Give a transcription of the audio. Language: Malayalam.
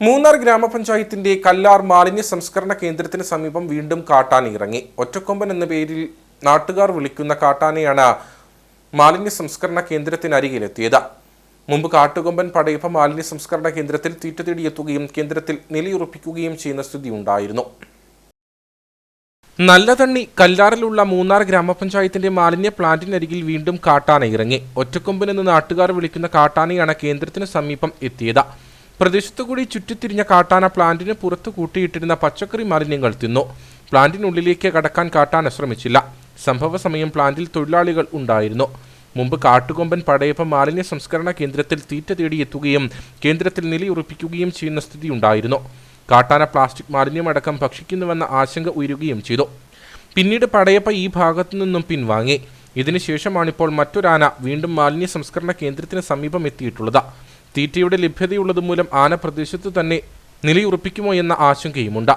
മൂന്നാർ ഗ്രാമപഞ്ചായത്തിന്റെ കല്ലാർ മാലിന്യ സംസ്കരണ കേന്ദ്രത്തിന് സമീപം വീണ്ടും കാട്ടാന ഇറങ്ങി. ഒറ്റക്കൊമ്പൻ എന്ന പേരിൽ നാട്ടുകാർ വിളിക്കുന്ന കാട്ടാനയാണ് മാലിന്യ സംസ്കരണ കേന്ദ്രത്തിനരികിലെത്തിയത് മുമ്പ് കാട്ടുകൊമ്പൻ പടയപ്പ മാലിന്യ സംസ്കരണ കേന്ദ്രത്തിൽ തീറ്റ തേടിയെത്തുകയും കേന്ദ്രത്തിൽ നിലയുറപ്പിക്കുകയും ചെയ്യുന്ന സ്ഥിതി ഉണ്ടായിരുന്നു. നല്ലതണ്ണി കല്ലാറിലുള്ള മൂന്നാർ ഗ്രാമപഞ്ചായത്തിന്റെ മാലിന്യ പ്ലാന്റിനരികിൽ വീണ്ടും കാട്ടാന ഇറങ്ങി. ഒറ്റക്കൊമ്പൻ എന്ന് നാട്ടുകാർ വിളിക്കുന്ന കാട്ടാനയാണ് കേന്ദ്രത്തിന് സമീപം എത്തിയത്. പ്രദേശത്തു കൂടി ചുറ്റിത്തിരിഞ്ഞ കാട്ടാന പ്ലാന്റിന് പുറത്തു കൂട്ടിയിട്ടിരുന്ന പച്ചക്കറി മാലിന്യങ്ങൾ തിന്നു. പ്ലാന്റിനുള്ളിലേക്ക് കടക്കാൻ കാട്ടാന ശ്രമിച്ചില്ല. സംഭവ സമയം പ്ലാന്റിൽ തൊഴിലാളികൾ ഉണ്ടായിരുന്നു. മുമ്പ് കാട്ടുകൊമ്പൻ പടയപ്പ മാലിന്യ സംസ്കരണ കേന്ദ്രത്തിൽ തീറ്റ തേടിയെത്തുകയും കേന്ദ്രത്തിൽ നിലയുറപ്പിക്കുകയും ചെയ്യുന്ന സ്ഥിതി ഉണ്ടായിരുന്നു. കാട്ടാന പ്ലാസ്റ്റിക് മാലിന്യമടക്കം ഭക്ഷിക്കുന്നുവെന്ന ആശങ്ക ഉയരുകയും ചെയ്തു. പിന്നീട് പടയപ്പ ഈ ഭാഗത്തു നിന്നും പിൻവാങ്ങി. ഇതിനുശേഷമാണിപ്പോൾ മറ്റൊരാന വീണ്ടും മാലിന്യ സംസ്കരണ കേന്ദ്രത്തിന് സമീപം എത്തിയിട്ടുള്ളത്. തീറ്റയുടെ ലഭ്യതയുള്ളത് മൂലം ആന പ്രദേശത്ത് തന്നെ നിലയുറപ്പിക്കുമോ എന്ന ആശങ്കയുമുണ്ട്